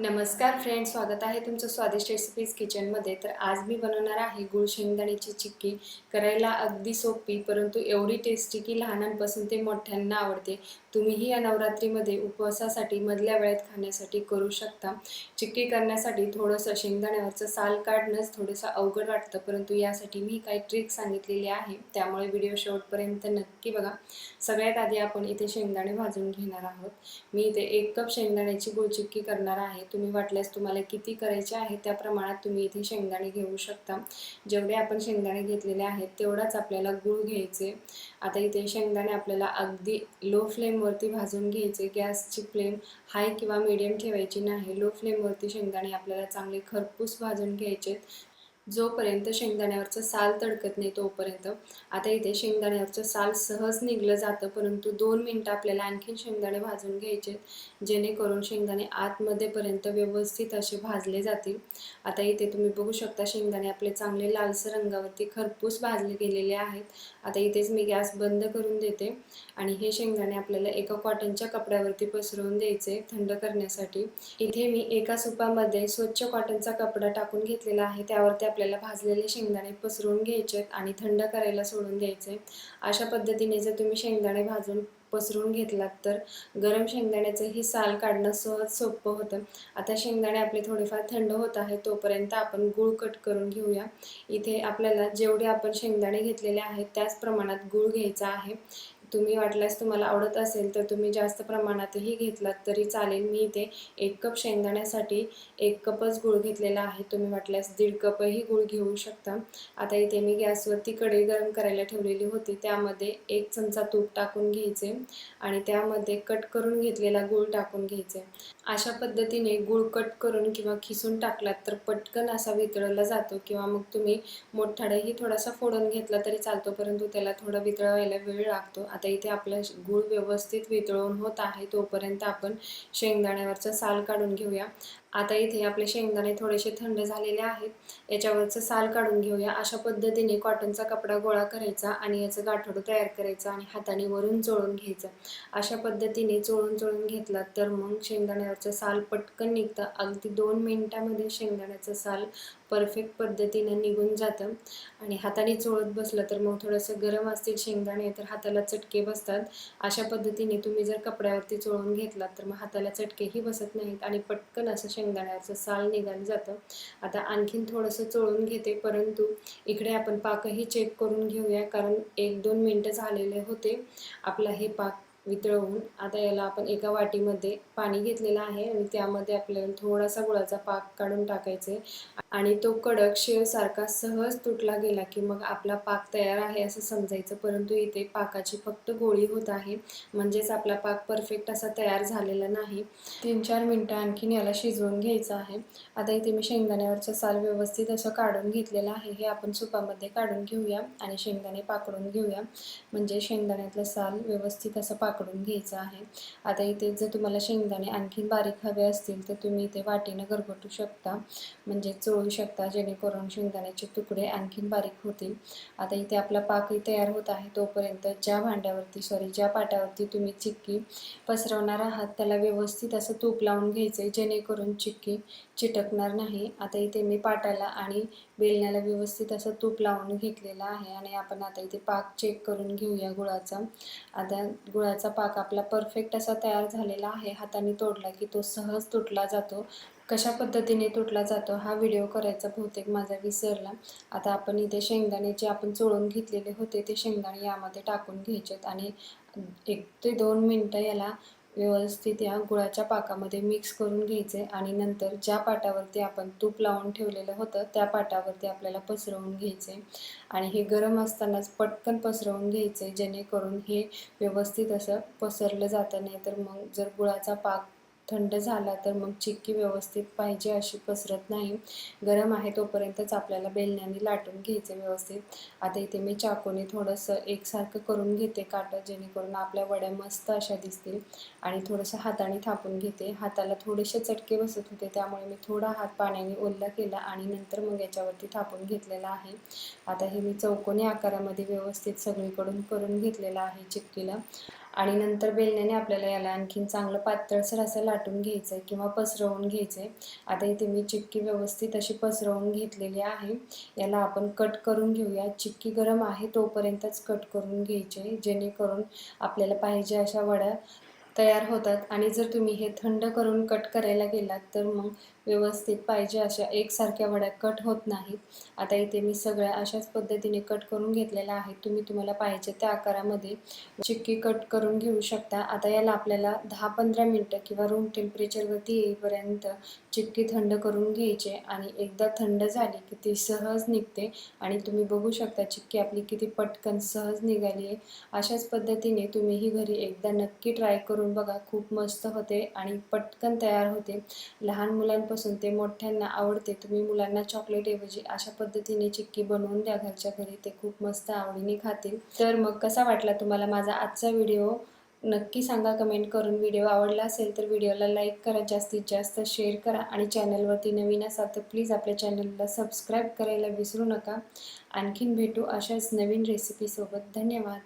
नमस्कार फ्रेंड स्वागत आहे तुमचं स्वादिष्ट रेसिपीज किचनमध्ये तर आज मी बनवणार आहे गुळ शेंगदाण्याची चिक्की. करायला अगदी सोपी परंतु एवढी टेस्टी की लहानांपासून ते मोठ्यांना आवडते. तुम्हीही या नवरात्रीमध्ये उपवासासाठी मधल्या वेळेत खाण्यासाठी करू शकता. चिक्की करण्यासाठी थोडंसं शेंगदाण्यावरचं साल काढणंच थोडंसं अवघड वाटतं परंतु यासाठी मी काही ट्रिक सांगितलेली आहे. त्यामुळे व्हिडिओ शेवटपर्यंत नक्की बघा. सगळ्यात आधी आपण इथे शेंगदाणे भाजून घेणार आहोत. मी इथे एक कप शेंगदाण्याची गोचिक्की करणार आहे. तुम्ही वाटल्यास तुम्हाला किती करायचे आहे त्या प्रमाणात तुम्ही इथे शेंगदाणे घेऊ शकता. जेवढे आपण शेंगदाणे घेतलेले आहेत तेवढाच आपल्याला गूळ घ्यायचे. आता इथे शेंगदाणे आपल्याला अगदी लो फ्लेम फ्लेमवरती भाजून घ्यायचे. गॅसची फ्लेम हाय किंवा मिडियम ठेवायची नाही. लो फ्लेमवरती शेंगदाणे आपल्याला चांगले खरपूस भाजून घ्यायचे जोपर्यंत शेंगदाण्यावरचं साल तडकत नाही तोपर्यंत. आता इथे शेंगदाण्यावरचं साल सहज निघलं जातं परंतु दोन मिनटं आपल्याला आणखीन शेंगदाणे भाजून घ्यायचे जेणेकरून शेंगदाणे आतमध्येपर्यंत व्यवस्थित असे भाजले जातील. आता इथे तुम्ही बघू शकता शेंगदाणे आपले चांगले लालसर रंगावरती खरपूस भाजले गेलेले आहेत. आता इथेच मी गॅस बंद करून देते आणि हे शेंगदाणे आपल्याला एका कॉटनच्या कपड्यावरती पसरवून द्यायचे थंड करण्यासाठी. इथे मी एका सुपामध्ये स्वच्छ कॉटनचा कपडा टाकून घेतलेला आहे त्यावर त्या आपल्याला भाजलेले शेंगदाणे पसरून घ्यायचे आणि थंड करायला सोडून द्यायचे अशा पद्धतीने जर तुम्ही शेंगदाणे भाजून पसरून घेतलात तर गरम शेंगदाण्याचं ही साल काढणं सहज सोपं होतं. आता शेंगदाणे आपले थोडेफार थंड होत आहे तोपर्यंत आपण गूळ कट करून घेऊया. इथे आपल्याला जेवढे आपण शेंगदाणे घेतलेले आहेत त्याच प्रमाणात गूळ घ्यायचा आहे. तुम्ही वाटल्यास तुम्हाला आवडत असेल तर तुम्ही जास्त प्रमाणातही घेतलात तरी चालेल. मी इथे एक कप शेंगदाण्यासाठी एक कपच गूळ घेतलेला आहे. तुम्ही वाटल्यास दीड कपही गूळ घेऊ शकता. आता इथे मी गॅसवरती कढई गरम करायला ठेवलेली होती. त्यामध्ये एक चमचा तूप टाकून घ्यायचे आणि त्यामध्ये कट करून घेतलेला गूळ टाकून घ्यायचे. अशा पद्धतीने गूळ कट करून किंवा खिसून टाकलात तर पटकन असा वितळला जातो किंवा मग तुम्ही मोठाडाही थोडासा फोडून घेतला तरी चालतो परंतु त्याला थोडा वितळवायला वेळ लागतो. आता इथे आपला गूळ व्यवस्थित वितळून होत आहे तोपर्यंत आपण शेंगदाण्यावरचा साल काढून घेऊया. आता इथे आपले शेंगदाणे थोडेसे थंड झालेले आहेत. याच्यावरचं साल काढून घेऊया. अशा पद्धतीने कॉटनचा कपडा गोळा करायचा आणि याचं गाठोडं तयार करायचं आणि हाताने वरून चोळून घ्यायचं. अशा पद्धतीने चोळून चोळून घेतलात तर मग शेंगदाण्यावरचं साल पटकन निघतं. अगदी दोन मिनिटामध्ये शेंगदाण्याचं साल परफेक्ट पद्धतीनं निघून जातं. आणि हाताने चोळत बसलं तर मग थोडंसं गरम असतील शेंगदाणे तर हाताला चटके बसतात. अशा पद्धतीने तुम्ही जर कपड्यावरती चोळून घेतलात तर मग हाताला चटकेही बसत नाहीत आणि पटकन असं शेंगदाण्याचं साल निघालं जातं. आता आणखीन थोडंसं चोळून घेते परंतु इकडे आपण पाकही चेक करून घेऊया कारण एक दोन मिनटं झालेले होते. आपला हे पाक वितळवून आता याला आपण एका वाटीमध्ये पाणी घेतलेलं आहे आणि त्यामध्ये आपल्याला थोडासा गुळाचा पाक काढून टाकायचे. आणि तो कडक शेवसारखा सहज तुटला गेला की मग आपला पाक तयार आहे असं समजायचं. परंतु इथे पाकाची फक्त गोळी होत आहे. म्हणजेच आपला पाक परफेक्ट असा तयार झालेला नाही. तीन चार मिनटं आणखीन याला शिजवून घ्यायचं आहे. आता इथे मी शेंगदाण्यावरचं साल व्यवस्थित असं काढून घेतलेलं आहे. हे आपण सुपामध्ये काढून घेऊया आणि शेंगदाणे पाकडून घेऊया. म्हणजे शेंगदाण्यातलं साल व्यवस्थित असं पाक पाकडून घ्यायचं आहे. आता इथे जर तुम्हाला शेंगदाणे आणखीन बारीक हवे असतील तर तुम्ही इथे वाटीनं गरगटू शकता. म्हणजे चोळू शकता जेणेकरून शेंगदाण्याचे तुकडे आणखीन बारीक होतील. आता इथे आपला पाकही तयार होत आहे. तोपर्यंत ज्या भांड्यावरती सॉरी ज्या पाट्यावरती तुम्ही चिक्की पसरवणार आहात त्याला व्यवस्थित असं तूप लावून घ्यायचं आहे जेणेकरून चिक्की चिटकणार नाही. आता इथे मी पाटाला आणि बेलण्याला व्यवस्थित असं तूप लावून घेतलेलं आहे. आणि आपण आता इथे पाक चेक करून घेऊया गुळाचा. आता गुळाचा पाक आपला परफेक्ट असा तयार झालेला आहे. हाताने तोडला की तो सहज तुटला जातो. कशा पद्धतीने तुटला जातो हा व्हिडिओ करायचा बहुतेक माझा विसरला. आता आपण इथे शेंगदाणे जे आपण चोळून घेतलेले होते ते शेंगदाणे यामध्ये टाकून घ्यायचेत. आणि एक ते दोन मिनटं याला व्यवस्थित या गुळाच्या पाकामध्ये मिक्स करून घ्यायचे आणि नंतर ज्या पाटावरती आपण तूप लावून ठेवलेलं होतं त्या पाटावरती आपल्याला पसरवून घ्यायचे. आणि हे गरम असतानाच पटकन पसरवून घ्यायचे जेणेकरून हे व्यवस्थित असं पसरलं जातं नाही तर मग जर गुळाचा पाक थंड झाला तर मग चिक्की व्यवस्थित पाहिजे अशी पसरत नाही. गरम आहे तोपर्यंतच आपल्याला बेलण्याने लाटून घ्यायचे व्यवस्थित. आता इथे मी चाकूने थोडंसं एकसारखं करून घेते काटं जेणेकरून आपल्या वड्या मस्त अशा दिसतील. आणि थोडंसं हाताने थापून घेते. हाताला थोडेसे चटके बसत होते त्यामुळे मी थोडा हात पाण्याने ओल्ला केला आणि नंतर मग याच्यावरती थापून घेतलेला आहे. आता हे मी चौकोनी आकारामध्ये व्यवस्थित सगळीकडून करून घेतलेलं आहे चिक्कीला. आणि नंतर बेलण्याने आपल्याला याला आणखीन चांगलं पातळसर असं लाटून घ्यायचं आहे किंवा पसरवून घ्यायचं आहे आता इथे मी चिक्की व्यवस्थित अशी पसरवून घेतलेली आहे. याला आपण कट करून घेऊया. चिक्की गरम आहे तोपर्यंतच कट करून घ्यायचे जेणेकरून आपल्याला पाहिजे अशा वड्या तयार होतात. आणि जर तुम्ही हे थंड करून कट करायला गेलात तर मग व्यवस्थित पाहिजे अशा एकसारख्या वड्या कट होत नाहीत. आता इथे मी सगळ्या अशाच पद्धतीने कट करून घेतलेल्या आहेत. तुम्ही तुम्हाला पाहिजे त्या आकारामध्ये चिक्की कट करून घेऊ शकता. आता याला आपल्याला दहा पंधरा मिनटं किंवा रूम टेम्परेचरवरती येईपर्यंत चिक्की थंड करून घ्यायचे आणि एकदा थंड झाली की ती सहज निघते आणि तुम्ही बघू शकता चिक्की आपली किती पटकन सहज निघाली आहे. अशाच पद्धतीने तुम्ही ही घरी एकदा नक्की ट्राय करून बघा. खूप मस्त होते आणि पटकन तयार होते. लहान मुलांपासून ते मोठ्यांना आवडते. तुम्ही मुलांना चॉकलेट ऐवजी अशा पद्धतीने चिक्की बनवून द्या. घरच्या घरी ते खूप मस्त आवडीने खातील. तर मग कसा वाटला तुम्हाला माझा आजचा व्हिडिओ? नक्की सांगा. कमेंट करून व्हिडिओ आवडला असेल तर व्हिडिओला लाईक करा. जास्तीत जास्त शेअर करा. आणि चॅनलवरती नवीन असाल तर प्लीज आपल्या चॅनलला सबस्क्राईब करायला विसरू नका. आणखीन भेटू अशाच नवीन रेसिपीसोबत धन्यवाद.